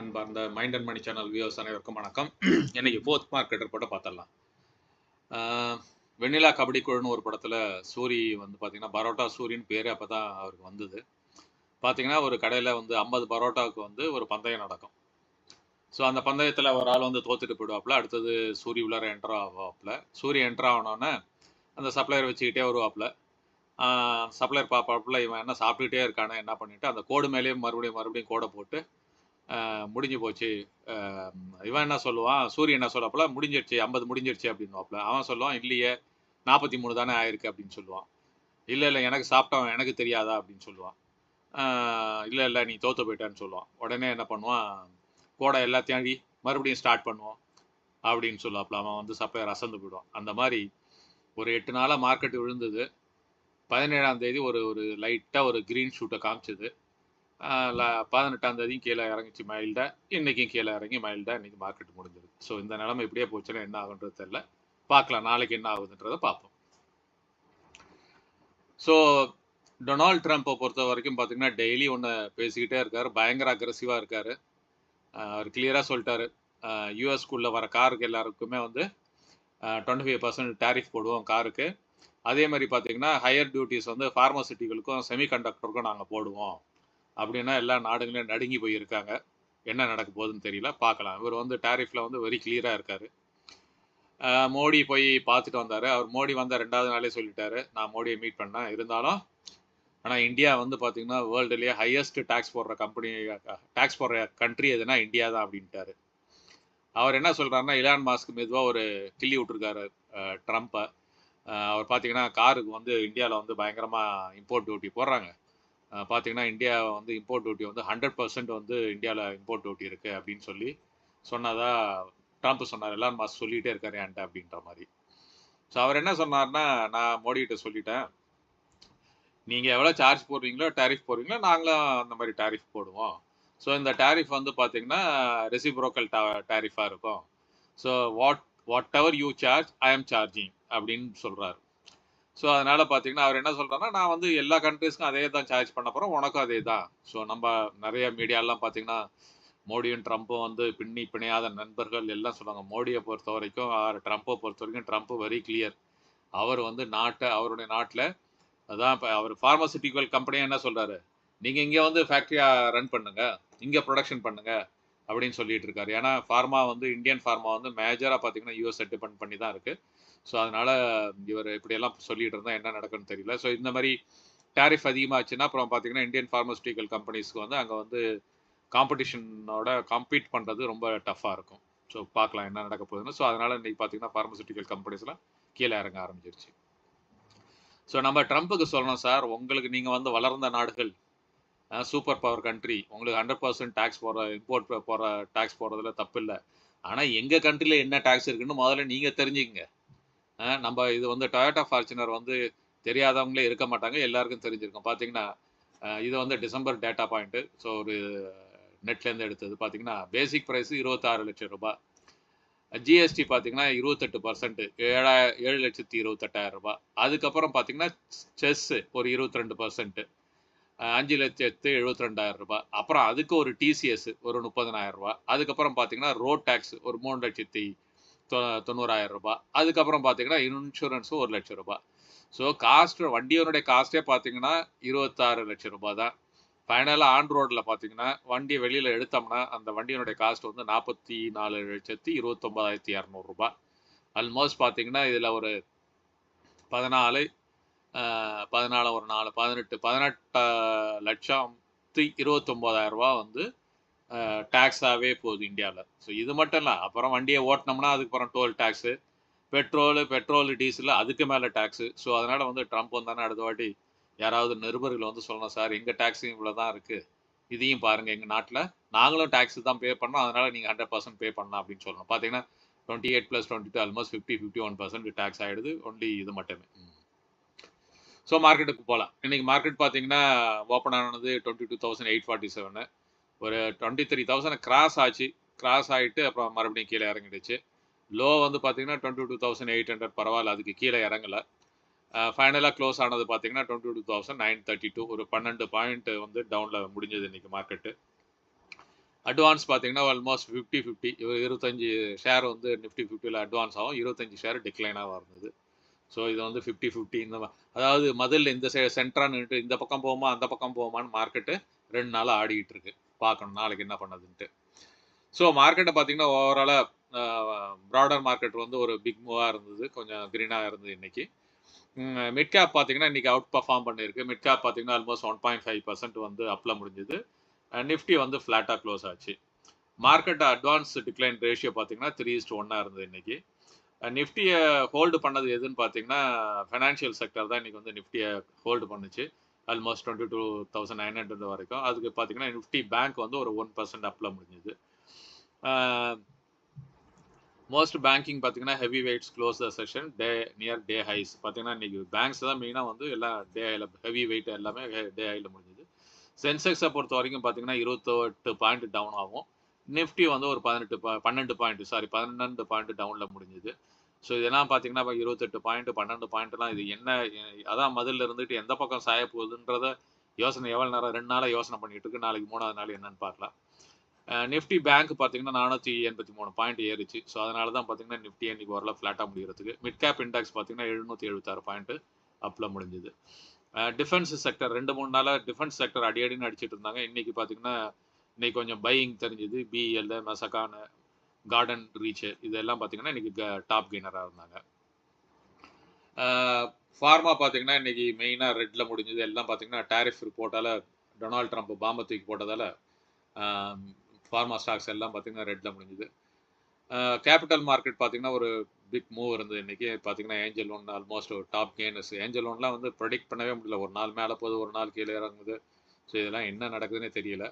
அன்பார்ந்த mind and money channel views அனைவருக்கும் வணக்கம். இன்றைக்கி ஃபோர்த் மார்க்கெட் ரிப்போர்ட்டை பார்த்துடலாம். வெண்ணிலா கபடி குழுன்னு ஒரு படத்தில் சூரி வந்து பார்த்தீங்கன்னா பரோட்டா சூரின்னு பேர் அப்போ தான் அவருக்கு வந்தது. பார்த்தீங்கன்னா ஒரு கடையில் வந்து ஐம்பது பரோட்டாவுக்கு வந்து ஒரு பந்தயம் நடக்கும். ஸோ அந்த பந்தயத்தில் ஒரு ஆள் வந்து தோத்துட்டு போயிடுவாப்புல அடுத்தது சூரி உள்ளார என்ட்ரு ஆவாப்புல. சூரி என்ட்ரு ஆனோடனே அந்த சப்ளையர் வச்சுக்கிட்டே வருவாப்புல. சப்ளையர் பார்ப்பாப்புல இவன் என்ன சாப்பிட்டுக்கிட்டே இருக்கானே என்ன பண்ணிட்டு அந்த கோடு மேலேயே மறுபடியும் மறுபடியும் கோடை போட்டு முடிஞ்சு போச்சு. இவன் என்ன சொல்லுவான்? சூரியன் என்ன சொல்லப்பல முடிஞ்சிடுச்சு ஐம்பது முடிஞ்சிடுச்சு அப்படின்னுவாப்புல. அவன் சொல்லுவான் இல்லையே நாற்பத்தி மூணு தானே ஆயிருக்கு அப்படின்னு சொல்லுவான். இல்லை இல்லை எனக்கு சாப்பிட்டவன் எனக்கு தெரியாதா? அப்படின்னு சொல்லுவான். இல்லை இல்லை நீ தோற்று போயிட்டான்னு சொல்லுவான். உடனே என்ன பண்ணுவான்? கோடை எல்லாத்தையும் அழி மறுபடியும் ஸ்டார்ட் பண்ணுவோம் அப்படின்னு சொல்லுவாப்புல. அவன் வந்து சப்ளையர் அசந்து போயிடுவான். அந்த மாதிரி ஒரு எட்டு நாளாக மார்க்கெட் விழுந்தது. பதினேழாம் தேதி ஒரு ஒரு லைட்டாக ஒரு க்ரீன் ஷூட்டை காமிச்சது. பதினெட்டாம் தேதியும் கீழே இறங்கிச்சு மைல்டா இன்னைக்கும் கீழே இறங்கி மைல்டா இன்னைக்கு மார்க்கெட் முடிஞ்சிருக்கு. ஸோ இந்த நிலைமை இப்படியே போச்சுன்னா என்ன ஆகுன்றது தெரியல. பார்க்கலாம் நாளைக்கு என்ன ஆகுதுன்றதை பார்ப்போம். ஸோ டொனால்ட் ட்ரம்ப்பை பொறுத்த வரைக்கும் பார்த்தீங்கன்னா டெய்லி ஒன்று பேசிக்கிட்டே இருக்காரு. பயங்கர அக்ரஸிவாக இருக்காரு. அவர் கிளியராக சொல்லிட்டாரு. யூஎஸ்குள்ளே வர காருக்கு எல்லாருக்குமே வந்து டுவெண்ட்டி ஃபைவ் பர்சன்ட் டேரிஃப் போடுவோம் காருக்கு. அதே மாதிரி பார்த்தீங்கன்னா ஹையர் டியூட்டிஸ் வந்து ஃபார்மசிட்டிகளுக்கும் செமிகண்டக்டருக்கும் நாங்கள் போடுவோம். அப்படின்னா எல்லா நாடுகளையும் நடுங்கி போயிருக்காங்க. என்ன நடக்க போகுதுன்னு தெரியல. பார்க்கலாம். இவர் வந்து டேரிஃபில் வந்து வெரி கிளியராக இருக்கார். மோடி போய் பார்த்துட்டு வந்தார். அவர் மோடி வந்த ரெண்டாவது நாளே சொல்லிட்டாரு. நான் மோடியை மீட் பண்ணேன். இருந்தாலும் ஆனால் இந்தியா வந்து பார்த்தீங்கன்னா வேர்ல்டுலேயே ஹையஸ்ட் டேக்ஸ் போடுற கம்பெனி டேக்ஸ் போடுற கண்ட்ரி எதுனா இந்தியா தான் அப்படின்ட்டாரு. அவர் என்ன சொல்கிறாருன்னா இலான் மாஸ்க் மெதுவாக ஒரு கிள்ளி விட்டுருக்காரு ட்ரம்ப்பை அவர் பார்த்தீங்கன்னா காருக்கு வந்து இந்தியாவில் வந்து பயங்கரமாக இம்போர்ட் டியூட்டி போடுறாங்க. பார்த்தீங்கன்னா இந்தியா வந்து இம்போர்ட் டியூட்டி வந்து ஹண்ட்ரட் பர்சன்ட் வந்து இந்தியாவில் இம்போர்ட் டியூட்டி இருக்குது அப்படின்னு சொல்லி சொன்னதா ட்ரம்ப் சொன்னார். எல்லாரும் மாஸ் சொல்லிகிட்டே இருக்காரு என்கிட்ட அப்படின்ற மாதிரி. ஸோ அவர் என்ன சொன்னார்னா நான் மோடிகிட்ட சொல்லிட்டேன். நீங்கள் எவ்வளோ சார்ஜ் போடுறீங்களோ டேரிஃப் போடுறீங்களோ நாங்களும் அந்த மாதிரி டேரிஃப் போடுவோம். ஸோ இந்த டேரிஃப் வந்து பார்த்தீங்கன்னா ரெசிப்ரோக்கல் டேரிஃபாக இருக்கும். So what whatever you charge I am charging அப்படின்னு சொல்கிறாரு ஸோ அதனால் பார்த்தீங்கன்னா அவர் என்ன சொல்கிறாருன்னா நான் வந்து எல்லா கண்ட்ரீஸ்க்கும் அதே தான் சார்ஜ் பண்ண போகிறோம் உனக்கும் அதே தான் ஸோ நம்ம நிறைய மீடியாலாம் பார்த்தீங்கன்னா மோடியும் ட்ரம்ப்பும் வந்து பின்னி பிணையாத நண்பர்கள் எல்லாம் சொல்லுவாங்க. மோடியை பொறுத்த வரைக்கும் ஆர் ட்ரம்ப்பை பொறுத்த வரைக்கும் ட்ரம்ப் வெரி கிளியர் அவர் வந்து நாட்டை அவருடைய நாட்டில் அதான் இப்போ அவர் ஃபார்மசிட்டிக்கல் கம்பெனியாக என்ன சொல்கிறாரு நீங்கள் இங்கே வந்து ஃபேக்ட்ரியாக ரன் பண்ணுங்க. இங்கே ப்ரொடக்ஷன் பண்ணுங்க. அப்படின்னு சொல்லிட்டு இருக்காரு. ஏன்னா ஃபார்மா வந்து இந்தியன் ஃபார்மா வந்து மேஜராக பார்த்தீங்கன்னா யூஎஸ் டிபெண்ட் பண்ணி தான் இருக்குது ஸோ அதனால இவர் இப்படியெல்லாம் சொல்லிட்டு இருந்தால் என்ன நடக்குன்னு தெரியல. ஸோ இந்த மாதிரி டேரிஃப் அதிகமாகச்சுன்னா அப்புறம் பார்த்தீங்கன்னா இந்தியன் ஃபார்மஸ்யூட்டிக்கல் கம்பெனிஸ்க்கு வந்து அங்கே வந்து காம்படிஷனோட காம்பீட் பண்ணுறது ரொம்ப டஃப்பாக இருக்கும். ஸோ பார்க்கலாம் என்ன நடக்க போகுதுன்னு. ஸோ அதனால் இன்றைக்கி பார்த்தீங்கன்னா ஃபார்மசூட்டிக்கல் கம்பெனிஸ்லாம் கீழே இறங்க ஆரம்பிச்சிருச்சு. ஸோ நம்ம ட்ரம்ப்புக்கு சொல்லணும் சார் உங்களுக்கு நீங்கள் வந்து வளர்ந்த நாடுகள் சூப்பர் பவர் கண்ட்ரி உங்களுக்கு ஹண்ட்ரட் பர்சன்ட் டேக்ஸ் போடுற இம்போர்ட் போகிற டேக்ஸ் போடுறதுல தப்பு இல்லை ஆனால் எங்கள் கண்ட்ரியில் என்ன டேக்ஸ் இருக்குன்னு முதல்ல நீங்கள் தெரிஞ்சுக்கங்க. நம்ம இது வந்து டொயோட்டா ஃபார்ச்சுனர் வந்து தெரியாதவங்களே இருக்க மாட்டாங்க எல்லாருக்கும் தெரிஞ்சிருக்கும். பார்த்தீங்கன்னா இது வந்து டிசம்பர் டேட்டா பாயிண்ட்டு ஸோ ஒரு நெட்லேருந்து எடுத்தது. பார்த்தீங்கன்னா பேசிக் ப்ரைஸ் இருபத்தாறு லட்சம் ரூபாய். ஜிஎஸ்டி பார்த்தீங்கன்னா இருபத்தெட்டு பர்சன்ட் ஏழா ஏழு லட்சத்தி இருபத்தெட்டாயிரம் ரூபாய். அதுக்கப்புறம் பார்த்தீங்கன்னா செஸ்ஸு ஒரு இருபத்தி ரெண்டு பர்சன்ட்டு அஞ்சு லட்சத்து எழுபத்தி ரெண்டாயிரம் ரூபாய். அப்புறம் அதுக்கு ஒரு டிசிஎஸ் ஒரு முப்பதனாயிரம் ரூபாய். அதுக்கப்புறம் பார்த்தீங்கன்னா ரோட் டேக்ஸ் ஒரு மூணு லட்சத்தி தொ தொண்ணூறாயிரம் ரூபாய் அதுக்கப்புறம் பார்த்தீங்கன்னா இன்சூரன்ஸும் ஒரு லட்சம் ரூபாய் ஸோ காஸ்ட் வண்டியோனுடைய காஸ்ட்டே பார்த்தீங்கன்னா இருபத்தாறு லட்சம் ரூபாய் தான் ஃபைனலாக ஆன் ரோடில் பார்த்தீங்கன்னா வண்டியை வெளியில் எடுத்தோம்னா அந்த வண்டியினுடைய காஸ்ட் வந்து நாற்பத்தி நாலு லட்சத்தி இருபத்தொம்பதாயிரத்தி இரநூறுபா ஆல்மோஸ்ட் பார்த்தீங்கன்னா இதில் ஒரு பதினாலு பதினாலு ஒரு நாலு பதினெட்டு பதினெட்டு லட்சத்தி இருபத்தொம்போதாயிரம் ரூபா வந்து டேக்ஸாகவே போகுது இந்தியாவில் ஸோ இது மட்டும் இல்லை அப்புறம் வண்டியை ஓட்டினோம்னா அதுக்கப்புறம் toll tax petrol petrol diesel அதுக்கு மேலே டேக்ஸு ஸோ அதனால் வந்து ட்ரம்ப் வந்தானே அடுத்த வாட்டி யாராவது நிருபர்கள் வந்து சொல்லணும் சார் எங்கள் டேக்ஸும் இவ்வளோ தான் இருக்குது இதையும் பாருங்கள் எங்கள் நாட்டில். நாங்களும் டேக்ஸ் தான் பே பண்ணோம் அதனால் நீங்கள் ஹண்ட்ரட் பர்சன்ட் பே பண்ணலாம் அப்படின்னு சொல்லணும். பார்த்தீங்கன்னா twenty eight plus twenty two almost fifty fifty one percent tax ஆகிடுது ஒன்லி இது மட்டுமே. ஸோ மார்க்கெட்டுக்கு போகலாம் இன்றைக்கி மார்க்கெட் பார்த்தீங்கன்னா ஓப்பன் ஆனது twenty two thousand eight forty seven ஒரு டுவெண்ட்டி த்ரீ தௌசண்ட் கிராஸ் ஆச்சு. கிராஸ் ஆகிட்டு அப்புறம் மறுபடியும் கீழே இறங்கிடுச்சு. லோ வந்து பார்த்தீங்கன்னா twenty two thousand eight hundred பரவாயில்ல அதுக்கு கீழே இறங்கலை. ஃபைனலாக க்ளோஸ் ஆனது பார்த்தீங்கன்னா twenty two thousand nine thirty two ஒரு பன்னெண்டு பாயிண்ட் வந்து டவுனில் முடிஞ்சது இன்றைக்கி மார்க்கெட்டு அட்வான்ஸ் பார்த்தீங்கன்னா ஆல்மோஸ்ட் ஃபிஃப்டி ஃபிஃப்டி இருபத்தஞ்சி ஷேர் வந்து நிஃப்டி ஃபிஃப்டியில் அட்வான்ஸ் ஆகும். இருபத்தஞ்சி ஷேர் டிக்ளைனாக இருந்தது ஸோ இது வந்து ஃபிஃப்டி ஃபிஃப்டி இந்த அதாவது முதல்ல இந்த சை சென்ட்ரா இந்த பக்கம் போகுமா அந்த பக்கம் போகுமான்னு மார்க்கெட்டு ரெண்டு நாளாக ஆடிக்கிட்டு இருக்கு. பார்க்கணும். நாளைக்கு என்ன பண்ணதுன்ட்டு. ஸோ மார்க்கெட்டை பார்த்தீங்கன்னா ஓவராலாக ப்ராடர் மார்க்கெட் வந்து ஒரு பிக் மூவாக இருந்தது. கொஞ்சம் க்ரீனாக இருந்தது இன்றைக்கி மிட் கேப் பார்த்தீங்கன்னா இன்னைக்கு அவுட் பர்ஃபார்ம் பண்ணியிருக்கு மிட் கேப் பார்த்தீங்கன்னா almost one point five percent வந்து அப்பில் முடிஞ்சுது. நிஃப்டி வந்து ஃப்ளாட்டாக க்ளோஸ் ஆச்சு. மார்க்கெட் அட்வான்ஸ் டிக்ளைன் ரேஷியோ பார்த்தீங்கன்னா த்ரீ இஸ்ட் ஒன்னாக இருந்தது இன்னைக்கு. நிஃப்டியை ஹோல்டு பண்ணது எதுன்னு பார்த்தீங்கன்னா ஃபைனான்ஷியல் செக்டர் தான் இன்றைக்கி வந்து நிஃப்டியை ஹோல்டு பண்ணுச்சு. Almost twenty two thousand nine hundred வரைக்கும். அதுக்கு பார்த்தீங்கன்னா நிஃப்டி பேங்க் வந்து ஒரு ஒன் பர்சன்ட் அப்பில் முடிஞ்சுது. மோஸ்ட் பேங்கிங் பார்த்தீங்கன்னா heavyweights close the session day near day highs பார்த்தீங்கன்னா இன்னைக்கு பேங்க்ஸ் தான் மெயினாக வந்து எல்லாம் டே ஹைல ஹெவி வெயிட் எல்லாமே டே ஹைல முடிஞ்சுது. சென்செக்ஸை பொறுத்த வரைக்கும் பார்த்தீங்கன்னா இருபத்தெட்டு பாயிண்ட் டவுன் ஆகும். நிஃப்டி வந்து ஒரு பதினெட்டு பா- பன்னெண்டு பாயிண்ட் சாரி பன்னெண்டு பாயிண்ட் டவுனில் முடிஞ்சுது. ஸோ இதெல்லாம் பார்த்தீங்கன்னா இப்போ இருபத்தெட்டு பாயிண்ட் பன்னெண்டு பாயிண்ட்லாம் இது என்ன அதான் மதில் இருந்துட்டு எந்த பக்கம் சாய போகுதுன்றத யோசனை எவ்வளோ நேரம் ரெண்டு நாளாக யோசனை பண்ணிட்டு இருக்கு நாளைக்கு மூணாவது நாள் என்னன்னு பார்க்கலாம் நிஃப்டி பேங்க் பார்த்தீங்கன்னா நானூற்றி எண்பத்தி மூணு பாயிண்ட் ஏறிச்சு. ஸோ அதனால தான் பார்த்தீங்கன்னா நிஃப்டி இன்னைக்கு ஓரளவு ஃப்ளாட்டாக முடிகிறதுக்கு மிட் கேப் இண்டெக்ஸ் பார்த்தீங்கன்னா எழுநூற்றி எழுபத்தாறு பாயிண்ட் அப்பில் முடிஞ்சுது. டிஃபென்ஸ் செக்டர் ரெண்டு மூணு நாளாக டிஃபென்ஸ் செக்டர் அடி அடின்னு அடிச்சிட்டு இருந்தாங்க. இன்னைக்கு பார்த்தீங்கன்னா இன்னைக்கு கொஞ்சம் பையிங் தெரிஞ்சுது. பிஎல் மெசகான் கார்டன் ரீச் இதெல்லாம் பார்த்தீங்கன்னா இன்னைக்கு டாப் கெய்னராக இருந்தாங்க. ஃபார்மா பார்த்தீங்கன்னா இன்னைக்கு மெயினாக ரெட்டில் முடிஞ்சது. எல்லாம் பார்த்தீங்கன்னா டேரிஃப் ரிப்போர்ட்டால் டொனால்ட் ட்ரம்ப் பாம்பை தூக்கி போட்டதால் ஃபார்மா ஸ்டாக்ஸ் எல்லாம் பார்த்தீங்கன்னா ரெட்டில் முடிஞ்சுது. கேபிட்டல் மார்க்கெட் பார்த்தீங்கன்னா ஒரு பிக் மூவ் இருந்தது. இன்னைக்கு பார்த்தீங்கன்னா ஏஞ்சல் லோன் ஆல்மோஸ்ட் ஒரு டாப் கெய்னர்ஸ் ஏஞ்சல் லோன்லாம் வந்து ப்ரெடிக்ட் பண்ணவே முடியல. ஒரு நாள் மேலே போகுது ஒரு நாள் கீழே இறங்குது. ஸோ இதெல்லாம் என்ன நடக்குதுன்னே தெரியல.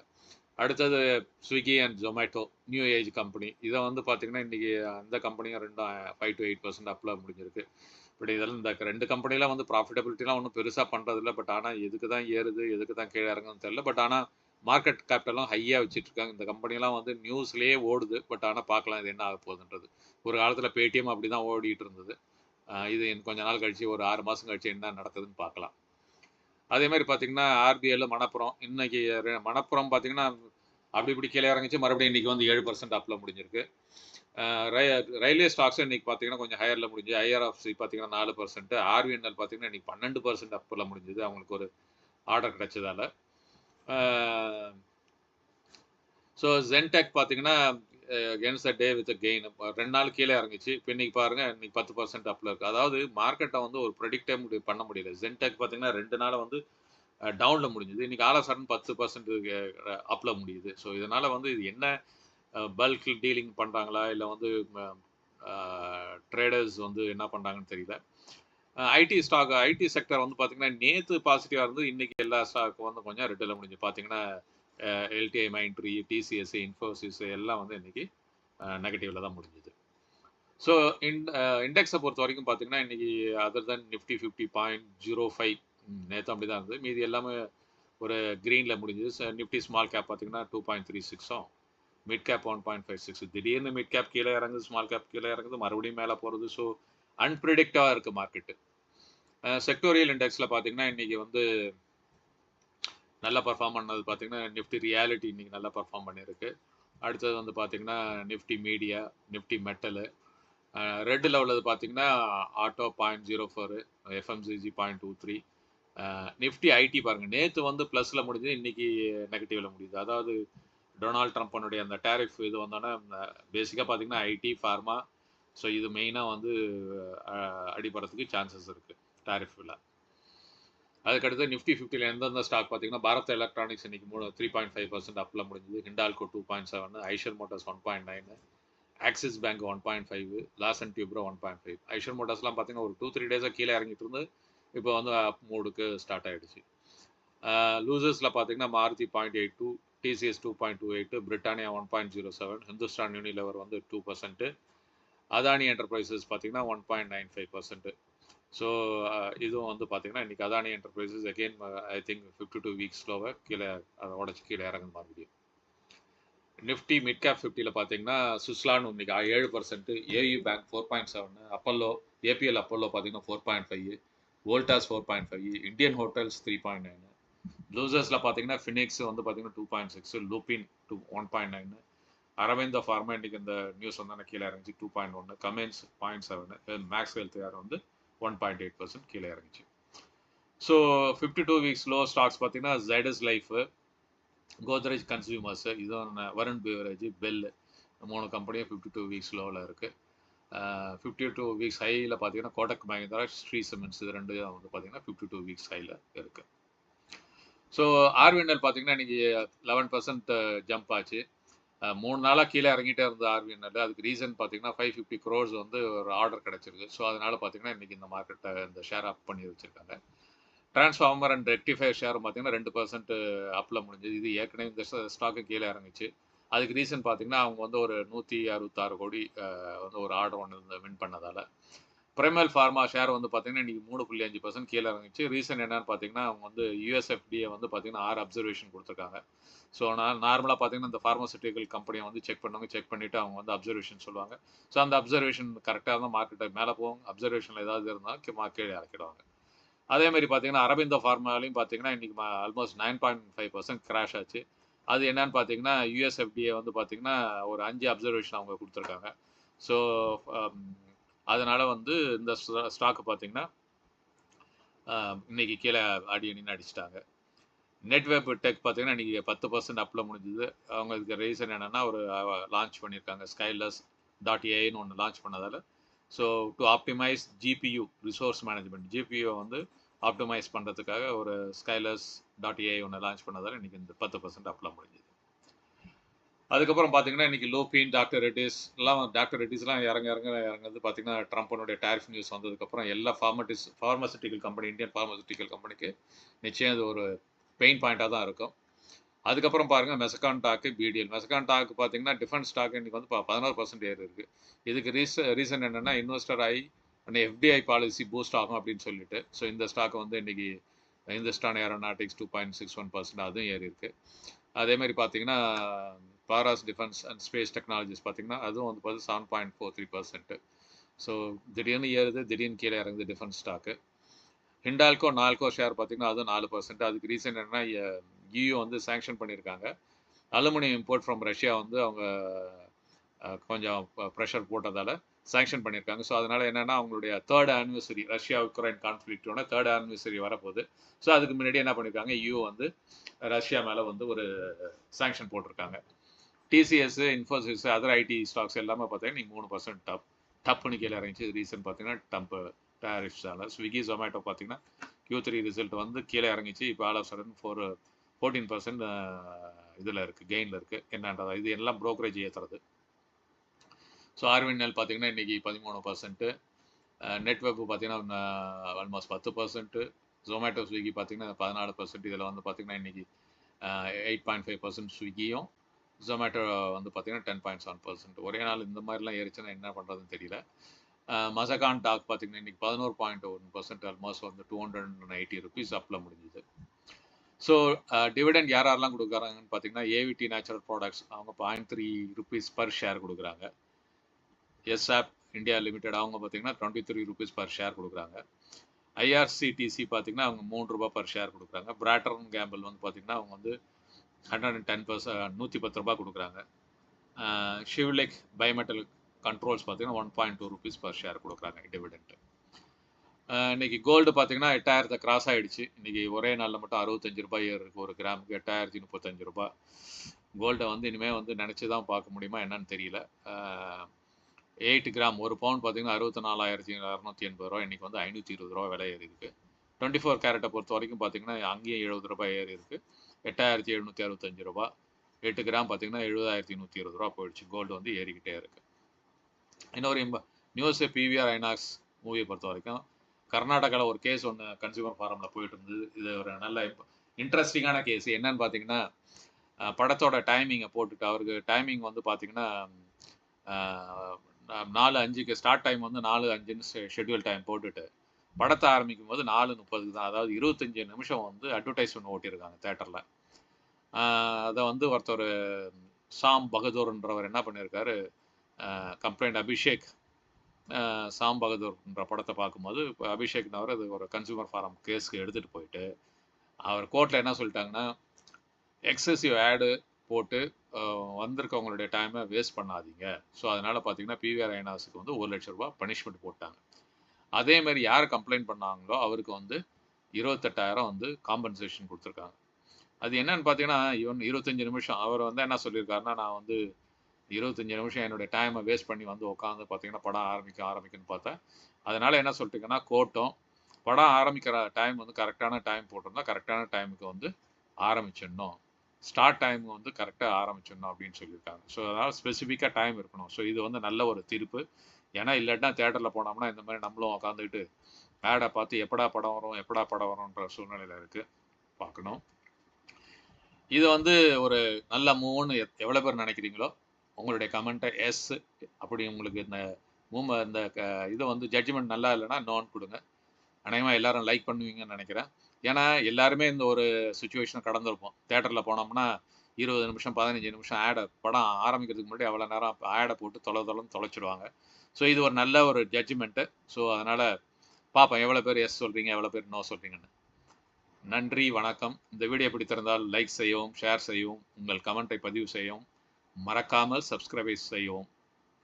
அடுத்தது Swiggy and Zomato new age company இதை வந்து பார்த்தீங்கன்னா இன்றைக்கி அந்த கம்பெனியும் ரெண்டும் ஃபைவ் டு எயிட் பர்சன்ட் அப்பில் முடிஞ்சிருக்கு. பட் இதெல்லாம் இந்த ரெண்டு கம்பெனிலாம் வந்து ப்ராஃபிட்டபிலிட்டிலாம் ஒன்றும் பெருசாக பண்ணுறதில்ல பட் ஆனால் எதுக்கு தான் ஏறுது எதுக்கு தான் கீழே இறங்குன்னு தெரில பட் ஆனால் மார்க்கெட் கேபிட்டலும் ஹையாக வச்சுட்ருக்காங்க இந்த கம்பெனிலாம் வந்து நியூஸ்லேயே ஓடுது. பட் ஆனால் பார்க்கலாம் இது என்ன ஆக போகுதுன்றது. ஒரு காலத்தில் பேடிஎம் அப்படி தான் ஓடிட்டு இருந்தது. இது கொஞ்ச நாள் கழிச்சு ஒரு ஆறு மாதம் கழிச்சு என்ன நடக்குதுன்னு பார்க்கலாம். அதே மாதிரி பார்த்தீங்கன்னா ஆர்பிஐயில் மணப்புறம் இன்னைக்கு ரெ- மணப்புறம் பார்த்தீங்கன்னா அப்படி இப்படி கீழே இறங்கிச்சு. மறுபடியும் இன்றைக்கி வந்து ஏழு பர்சன்ட் அப்பில் முடிஞ்சிருக்கு. ரய- ரயில்வே ஸ்டாக்ஸ் இன்னைக்கு பார்த்தீங்கன்னா கொஞ்சம் ஹையரில் முடிஞ்சு ஐஆர்எஃப்சி பார்த்தீங்கன்னா நாலு பர்சன்ட் ஆர்பிஎன்எல் பார்த்தீங்கன்னா இன்றைக்கி பன்னெண்டு பர்சன்ட் அப்பில் முடிஞ்சது. அவங்களுக்கு ஒரு ஆர்டர் கிடைச்சதால. ஸோ ஜென்டெக் பார்த்தீங்கன்னா gains the day with gain ரெண்டு நாள் கீழே இறங்குச்சு. இப்போ இன்னைக்கு பாருங்க இன்னைக்கு பத்து பர்சன்ட் அப்பில் இருக்கு. அதாவது மார்க்கெட்டை வந்து ஒரு ப்ரெடிக்டே முடி பண்ண முடியல. ஜென்டெக் பார்த்தீங்கன்னா ரெண்டு நாள் வந்து டவுனில் முடிஞ்சுது. இன்னைக்கு ஆலா சடன் பத்து பர்சன்ட் அப்பில் முடியுது. ஸோ இதனால வந்து இது என்ன பல்க் டீலிங் பண்ணுறாங்களா இல்லை வந்து ட்ரேடர்ஸ் வந்து என்ன பண்ணுறாங்கன்னு தெரியல. ஐடி ஸ்டாக் ஐடி செக்டர் வந்து பார்த்தீங்கன்னா நேற்று பாசிட்டிவாக இருந்து இன்னைக்கு எல்லா ஸ்டாக்கும் வந்து கொஞ்சம் ரெட்டில் முடிஞ்சு. பார்த்தீங்கன்னா எல்டிஐ மைண்ட்ரி டிசிஎஸ்சி இன்ஃபோசிஸ் எல்லாம் வந்து இன்றைக்கி நெகட்டிவில் தான் முடிஞ்சுது. ஸோ இன் இண்டெக்ஸை பொறுத்த வரைக்கும் பார்த்தீங்கன்னா இன்னைக்கு other than Nifty fifty point zero five நேற்று அப்படி தான் இருந்தது. மீதி எல்லாமே ஒரு க்ரீனில் முடிஞ்சது. நிஃப்டி ஸ்மால் கேப் பார்த்தீங்கன்னா two point three சிக்ஸும் mid cap one point five six திடீர்னு மிட் கேப் கீழே இறங்குது ஸ்மால் கேப் கீழே இறங்குது மறுபடியும் மேலே போகிறது ஸோ அன்பிரிடிக்டாக இருக்குது மார்க்கெட்டு செக்டோரியல் இண்டெக்ஸில் பார்த்தீங்கன்னா இன்றைக்கி வந்து நல்லா பர்ஃபார்ம் பண்ணது பார்த்தீங்கன்னா நிஃப்டி ரியாலிட்டி இன்றைக்கி நல்லா பர்ஃபார்ம் பண்ணியிருக்கு. அடுத்தது வந்து பார்த்திங்கன்னா நிஃப்டி மீடியா நிஃப்டி மெட்டலு ரெட்டில் உள்ளது பார்த்தீங்கன்னா auto point zero four FMCG point two three Nifty IT பாருங்கள் நேற்று வந்து ப்ளஸில் முடிஞ்சது இன்றைக்கி நெகட்டிவில் முடியுது. அதாவது டொனால்ட் ட்ரம்ப்பனுடைய அந்த டேரிஃப் இது வந்தோன்னே பேசிக்காக பார்த்தீங்கன்னா ஐடி ஃபார்மா ஸோ இது மெயினாக வந்து அடிபடுறதுக்கு சான்சஸ் இருக்குது டேரிஃபில் அதுக்கடுத்து நிஃப்டி ஃபிஃப்டியில் எந்தெந்த ஸ்டாக் பார்த்தீங்கன்னா பாரத் எலக்ட்ரானிக்ஸ் இன்னைக்கு மூணு த்ரீ பாயிண்ட் ஃபைவ் பர்சன்ட் அப்பில் முடிஞ்சது. Hindalco two point seven Eicher Motors one point nine Axis Bank one point five Larsen and Toubro one point five Eicher மோட்டார்ஸ்லாம் பார்த்தீங்கன்னா ஒரு டூ த்ரீ டேஸாக கீழே இறங்கிட்டு இருந்து இப்போ வந்து அப் மூடுக்கு ஸ்டார்ட் ஆகிடுச்சு லூசர்ஸில் பார்த்தீங்கன்னா Maruti point eight two TCS two point two eight Britannia one point zero seven Hindustan Unilever வந்து டூ பர்சன்ட்டு அதானி என்டர்பிரைசஸ் பார்த்தீங்கன்னா one point nine five percent so இதுவும் வந்து பார்த்தீங்கன்னா இன்னைக்கு Adani Enterprises again I think fifty two weeks ஸ்லோவாக கீழே அதை உடச்சி கீழே இறங்குது மறுபடியும் நிஃப்டி மிட் கேப் ஃபிஃப்டியில் பார்த்தீங்கன்னா சுஸ்லான் இன்னைக்கு ஏழு percent AU bank four point seven Apollo APL Apollo பார்த்தீங்கன்னா four point five Voltas four point five Indian hotels three point nine லூசர்ஸில் பார்த்தீங்கன்னா ஃபினிக்ஸ் வந்து பார்த்தீங்கன்னா two point six Lupin two one point nine Aurobindo pharma இன்னைக்கு இந்த news வந்து கீழே இறங்கிச்சு two point ஒன்று Cummins point seven Max health யார் வந்து ஒன் பாயிண்ட் எயிட் பர்சன்ட் கீழே இறங்குச்சு. So fifty two weeks low stocks பார்த்தீங்கன்னா ஜைடஸ் லைஃப் கோத்ரேஜ் கன்சியூமர்ஸ் இதுவும் வருண் பிவரேஜ் பெல் மூணு கம்பெனியும் ஃபிஃப்டி டூ வீக்ஸ் லோவில் இருக்குது ஃபிஃப்டி டூ வீக்ஸ் ஹையில் பார்த்தீங்கன்னா கோடக் மஹிந்திரா ஸ்ரீ சிமெண்ட்ஸ் இது ரெண்டு வந்து பார்த்தீங்கன்னா ஃபிஃப்டி டூ வீக்ஸ் ஹையில் இருக்குது ஸோ ஆர்விஎன்எல் பார்த்தீங்கன்னா இன்னைக்கு லெவன் பர்சன்ட் ஜம்ப் ஆச்சு. மூணு நாளாக கீழே இறங்கிட்டே இருந்த ஆர்பிஎன்எல் அதுக்கு ரீசன் பார்த்தீங்கன்னா ஃபைவ் ஃபிஃப்டி க்ரோர்ஸ் வந்து ஒரு ஆர்டர் கிடச்சிருக்கு. ஸோ அதனால் பார்த்தீங்கன்னா இன்னைக்கு இந்த மார்க்கெட்டை இந்த ஷேர் அப் பண்ணி வச்சிருக்காங்க. டிரான்ஸ்ஃபார்மர் அண்ட் ரெக்டிஃபை ஷேர் பார்த்தீங்கன்னா ரெண்டு பர்சன்ட் அப்பில் முடிஞ்சது. இது ஏற்கனவே இந்த ஸ்டாக்கு கீழே இறங்குச்சு. அதுக்கு ரீசன் பார்த்தீங்கன்னா அவங்க வந்து ஒரு நூற்றி அறுபத்தாறு கோடி வந்து ஒரு ஆர்டர் ஒன்று வின் பண்ணதால். பிரைமல் ஃபார்மா ஷேர் வந்து பார்த்தீங்கன்னா இன்றைக்கி மூணு புள்ளி அஞ்சு பர்சன்ட் கீழே இறங்குச்சு. ரீசன் என்னன்னு பார்த்தீங்கன்னா அவங்க வந்து யூஎஸ்எஃப்டியை வந்து பார்த்தீங்கன்னா ஆறு அப்சர்வேஷன் கொடுத்துருக்காங்க. ஸோ நான் நார்மலாக பார்த்தீங்கன்னா இந்த ஃபார்மசூட்டிக்கல் கம்பெனியை வந்து செக் பண்ணுவாங்க செக் பண்ணிவிட்டு அவங்க வந்து அப்சர்வேஷன் சொல்லுவாங்க. ஸோ அந்த அப்சர்வேஷன் கரெக்டாக இருந்தால் மார்க்கெட்டை மேலே போகும். அப்சர்வேஷனில் ஏதாவது இருந்தால் மார்க்கெட் இறக்கிடுவாங்க. அதே மாதிரி பார்த்தீங்கன்னா அரபிந்தோ ஃபார்மாலையும் பார்த்தீங்கன்னா இன்றைக்கி almost nine point five percent crash ஆச்சு. அது என்னன்னு பார்த்தீங்கன்னா யூஎஸ்எஃப்டியை வந்து பார்த்தீங்கன்னா ஒரு அஞ்சு அப்சர்வேஷன் அவங்க கொடுத்துருக்காங்க. ஸோ um, அதனால் வந்து இந்த ஸ்டாக்கு பார்த்தீங்கன்னா இன்னைக்கு கீழே அடி அணின்னு அடிச்சிட்டாங்க. நெட்வேப் டெக் பார்த்தீங்கன்னா இன்றைக்கி பத்து பர்சன்ட் அப்பில் முடிஞ்சுது. அவங்களுக்கு ரீசன் என்னென்னா ஒரு லான்ச் பண்ணியிருக்காங்க. ஸ்கைலஸ் டாட் ஏன்னு ஒன்று launch பண்ணதால். So to optimise GPU resource management GPU வந்து ஆப்டிமைஸ் பண்ணுறதுக்காக ஒரு ஸ்கைலஸ் டாட் ஏஐ ஒன்று லான்ச் பண்ணதால் இன்றைக்கி இந்த பத்து பர்சன்ட் அப்பில் முடிஞ்சுது. அதுக்கப்புறம் பார்த்தீங்கன்னா இன்றைக்கி லோபின் டாக்டர் ரெட்டிஸ் எல்லாம் டாக்டர் ரெட்டிஸ்லாம் இறங்க இறங்க இறங்குறது பார்த்தீங்கன்னா ட்ரம்ப்பனுடைய டேரிஃப் நியூஸ் வந்ததுக்கப்புறம் எல்லா ஃபார்மட்டிஸ் ஃபார்மசூட்டிக்கல் கம்பெனி இந்தியன் ஃபார்மசூட்டிக்கல் கம்பெனிக்கு நிச்சயம் அது ஒரு பெயின் பாயிண்ட்டாக தான் இருக்கும். அதுக்கப்புறம் பாருங்கள் Mazagon Dock BDL Mazagon Dock பார்த்தீங்கன்னா டிஃபென்ஸ் ஸ்டாக் இன்றைக்கி வந்து பதினோரு பர்சன்ட் ஏறி இருக்குது இதுக்கு ரீசன் ரீசன் என்னென்னா இன்வெஸ்டர் ஆகி அந்த எஃப்டிஐ பாலிசி பூஸ்ட் ஆகும் அப்படின்னு சொல்லிட்டு. ஸோ இந்த ஸ்டாக் வந்து இன்றைக்கி Hindustan Aeronautics two point six one percent அதுவும் ஏறி இருக்கு. அதே மாதிரி பார்த்தீங்கன்னா Paras Defence and Space Technologies பார்த்தீங்கன்னா அதுவும் வந்து பார்த்து seven point four three percent so திடீர்னு ஏறுது திடீர்னு கீழே இறங்குது defence stock Hindalco Nalco share பார்த்தீங்கன்னா அதுவும் நாலு பர்சன்ட் அதுக்கு ரீசன் என்னன்னா யூ வந்து சேங்ஷன் பண்ணியிருக்காங்க. அலுமினியம் இம்போர்ட் ஃப்ரம் ரஷ்யா வந்து அவங்க கொஞ்சம் ப்ரெஷர் போட்டதால் சேங்ஷன் பண்ணியிருக்காங்க. ஸோ அதனால் என்னென்னா அவங்களுடைய தேர்ட் ஆனிவர்சரி ரஷ்யா உக்ரைன் கான்ஃப்ளிக்டோட தேர்ட் ஆனிவர்சரி வரப்போகுது. ஸோ அதுக்கு முன்னாடி என்ன பண்ணியிருக்காங்க யூ வந்து ரஷ்யா மேலே வந்து ஒரு சேங்ஷன் போட்டிருக்காங்க. TCS Infosys other IT stocks எல்லாமே பார்த்தீங்கன்னா நீங்கள் மூணு பர்சன்ட் டப் டப்புன்னு கீழே இறங்கிச்சு. ரீசன் பார்த்தீங்கன்னா டம்ப் டேரிஃப்ஸால் ஸ்விக்கி ஜொமேட்டோ பார்த்தீங்கன்னா கியூ த்ரீ ரிசல்ட் வந்து கீழே இறங்கிச்சு. இப்போ all of sudden four fourteen percent இதில் இருக்குது கெயினில் இருக்குது என்னன்றதா இது எல்லாம் ப்ரோக்கரேஜ் ஏற்றுறது ஸோ ஆர்வின்எல் பார்த்தீங்கன்னா இன்றைக்கி பதிமூணு பர்சன்ட்டு நெட்வெப் பார்த்தீங்கன்னா ஆல்மோஸ்ட் பத்து பர்சன்ட்டு ஜொமேட்டோ ஸ்விக்கி பார்த்தீங்கன்னா பதினாலு பர்சன்ட் இதில் வந்து பார்த்தீங்கன்னா இன்றைக்கி எயிட் பாயிண்ட் ஃபைவ் பர்சன்ட் ஸ்விக்கியும் ஜொமேட்டோ வந்து பார்த்தீங்கன்னா டென் பாயிண்ட் செவன் பர்சன்ட் ஒரே நாள் இந்த மாதிரிலாம் ஏறிச்சுன்னா என்ன பண்ணுறதுன்னு தெரியல. மசகான் டாக் பார்த்தீங்கன்னா இன்றைக்கி பதினோரு பாயிண்ட் ஒன் பர்சன்ட் ஆல்மோஸ்ட் வந்து two hundred and eighty rupees அப்பில் முடிஞ்சுது. ஸோ டிவிடெண்ட் யார் யாரெல்லாம் கொடுக்குறாங்கன்னு பார்த்தீங்கன்னா ஏவிடி நேச்சுரல் ப்ராடக்ட்ஸ் அவங்க point three rupees per share கொடுக்குறாங்க. எஸ்ஆப் இந்தியா லிமிடெட் அவங்க பார்த்தீங்கன்னா twenty three rupees per share கொடுக்குறாங்க ஐஆர்சிடிசி பார்த்தீங்கன்னா அவங்க மூணு ரூபா பர் ஷேர் கொடுக்குறாங்க. பிராட்டர்ன் கேம்பிள் வந்து பார்த்தீங்கன்னா அவங்க வந்து ஹண்ட்ரட் அண்ட் டென் பர்சன்ட் நூற்றி பத்து ரூபா கொடுக்குறாங்க. ஷிவ்லெக் பயோமெட்டல் கண்ட்ரோல்ஸ் பார்த்தீங்கன்னா one point two rupees per share கொடுக்குறாங்க டிவிடெண்ட்டு இன்னைக்கு கோல்டு பார்த்தீங்கன்னா எட்டாயிரத்தை கிராஸ் ஆகிடுச்சு இன்றைக்கி ஒரே நாளில் மட்டும் அறுபத்தஞ்சு ரூபாய் இருக்குது ஒரு கிராமுக்கு எட்டாயிரத்தி முப்பத்தஞ்சு ரூபாய். கோல்டை வந்து இனிமேல் வந்து நினச்சி தான் பார்க்க முடியுமா என்னன்னு தெரியல. எயிட் கிராம் ஒரு பவுன் பார்த்தீங்கன்னா அறுபத்தி நாலாயிரத்தி அறநூற்றி எண்பது ரூபா இன்றைக்கி வந்து ஐநூற்றி இருபது ரூபா விலை ஏறி இருக்குது டுவெண்ட்டி ஃபோர் கேரட்டை பொறுத்த வரைக்கும் பார்த்தீங்கன்னா அங்கேயும் எழுபது ரூபாய் ஏறி இருக்குது எட்டாயிரத்தி எழுநூற்றி அறுபத்தஞ்சு ரூபா. எட்டு கிராம் பார்த்தீங்கன்னா எழுபதாயிரத்தி நூற்றி இருபது ரூபா போயிடுச்சு. கோல்டு வந்து ஏறிக்கிட்டே இருக்குது இன்னொரு இம்ப நியூஸ் பிவிஆர் ஐநாக்ஸ் மூவியை பொறுத்த வரைக்கும் கர்நாடகாவில் ஒரு கேஸ் ஒன்று கன்சியூமர் ஃபாரமில் போயிட்டு இருந்தது. இது ஒரு நல்ல இன்ட்ரெஸ்டிங்கான கேஸ் என்னன்னு பார்த்தீங்கன்னா படத்தோட டைமிங்கை போட்டுட்டு அவருக்கு டைமிங் வந்து பார்த்தீங்கன்னா நாலு அஞ்சுக்கு ஸ்டார்ட் டைம் வந்து நாலு அஞ்சுன்னு ஷெட்யூல் டைம் போட்டுட்டு படத்தை ஆரம்பிக்கும் போது நாலு முப்பதுக்கு தான் அதாவது இருபத்தஞ்சி நிமிஷம் வந்து அட்வர்டைஸ்மெண்ட் ஓட்டியிருக்காங்க தேட்டரில் அதை வந்து ஒருத்தர் சாம் பகதூர்ன்றவர் என்ன பண்ணியிருக்காரு கம்ப்ளைண்ட் அபிஷேக் சாம் பகதூர்ன்ற படத்தை பார்க்கும்போது இப்போ அபிஷேக்னவர் அது ஒரு கன்சியூமர் ஃபாரம் கேஸ்க்கு எடுத்துகிட்டு போயிட்டு அவர் கோர்ட்டில் என்ன சொல்லிட்டாங்கன்னா எக்ஸசிவ் ஆடு போட்டு வந்திருக்கவங்களுடைய டைமை வேஸ்ட் பண்ணாதீங்க. ஸோ அதனால் பார்த்தீங்கன்னா பிவிஆர் ஐனாஸுக்கு வந்து ஒரு லட்ச ரூபாய் பனிஷ்மெண்ட் போட்டாங்க. அதேமாரி யார் கம்ப்ளைண்ட் பண்ணாங்களோ அவருக்கு வந்து இருபத்தெட்டாயிரம் வந்து காம்பன்சேஷன் கொடுத்துருக்காங்க. அது என்னன்னு பார்த்தீங்கன்னா இவன் இருபத்தஞ்சு நிமிஷம். அவர் வந்து என்ன சொல்லியிருக்காருன்னா நான் வந்து இருபத்தஞ்சு நிமிஷம் என்னுடைய டைமை வேஸ்ட் பண்ணி வந்து உட்காந்து பார்த்தீங்கன்னா படம் ஆரம்பிக்க ஆரம்பிக்குன்னு பார்த்தேன். அதனால என்ன சொல்லிட்டுங்கன்னா கோட்டம். படம் ஆரம்பிக்கிற டைம் வந்து கரெக்டான டைம் போட்டிருந்தா கரெக்டான டைமுக்கு வந்து ஆரம்பிச்சிடணும். ஸ்டார்ட் டைம் வந்து கரெக்டாக ஆரம்பிச்சிடணும் அப்படின்னு சொல்லியிருக்காங்க. ஸோ அதனால் ஸ்பெசிஃபிக்காக டைம் இருக்கணும். ஸோ இது வந்து நல்ல ஒரு தீர்ப்பு. ஏன்னா இல்லாட்டினா தேட்டரில் போனோம்னா இந்த மாதிரி நம்மளும் உட்காந்துட்டு ஆடை பார்த்து எப்படா படம் வரும் எப்படா படம் வரும்ன்ற சூழ்நிலையில் இருக்குது பார்க்கணும். இது வந்து ஒரு நல்ல மூவ்னு எவ்வளோ பேர் நினைக்கிறீங்களோ உங்களுடைய கமெண்ட்டை எஸ் அப்படி உங்களுக்கு இந்த மூம இந்த க- இது வந்து ஜட்ஜ்மெண்ட் நல்லா இல்லைன்னா நோன் கொடுங்க. அநேகமாக எல்லாரும் லைக் பண்ணுவீங்கன்னு நினைக்கிறேன். ஏன்னா எல்லாருமே இந்த ஒரு சுச்சுவேஷனை கடந்திருப்போம். தேட்டரில் போனோம்னா இருபது நிமிஷம் பதினஞ்சு நிமிஷம் ஆடை படம் ஆரம்பிக்கிறதுக்கு முன்னாடி அவ்வளோ நேரம் ஆடை போட்டு தொலை தொலைன்னு தொலைச்சிடுவாங்க. ஸோ இது ஒரு நல்ல ஒரு ஜட்ஜ்மெண்ட்டு ஸோ அதனால் பார்ப்போம் எவ்வளோ பேர் எஸ் சொல்கிறீங்க எவ்வளோ பேர் நோ சொல்கிறீங்கன்னு நன்றி வணக்கம். இந்த வீடியோ பிடித்திருந்தால் லைக் செய்யவும் ஷேர் செய்யவும் உங்கள் கமெண்ட்டை பதிவு செய்யவும் மறக்காமல் சப்ஸ்கிரைப் செய்யவும்.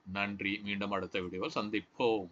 நன்றி. மீண்டும் அடுத்த வீடியோவில் சந்திப்போம்.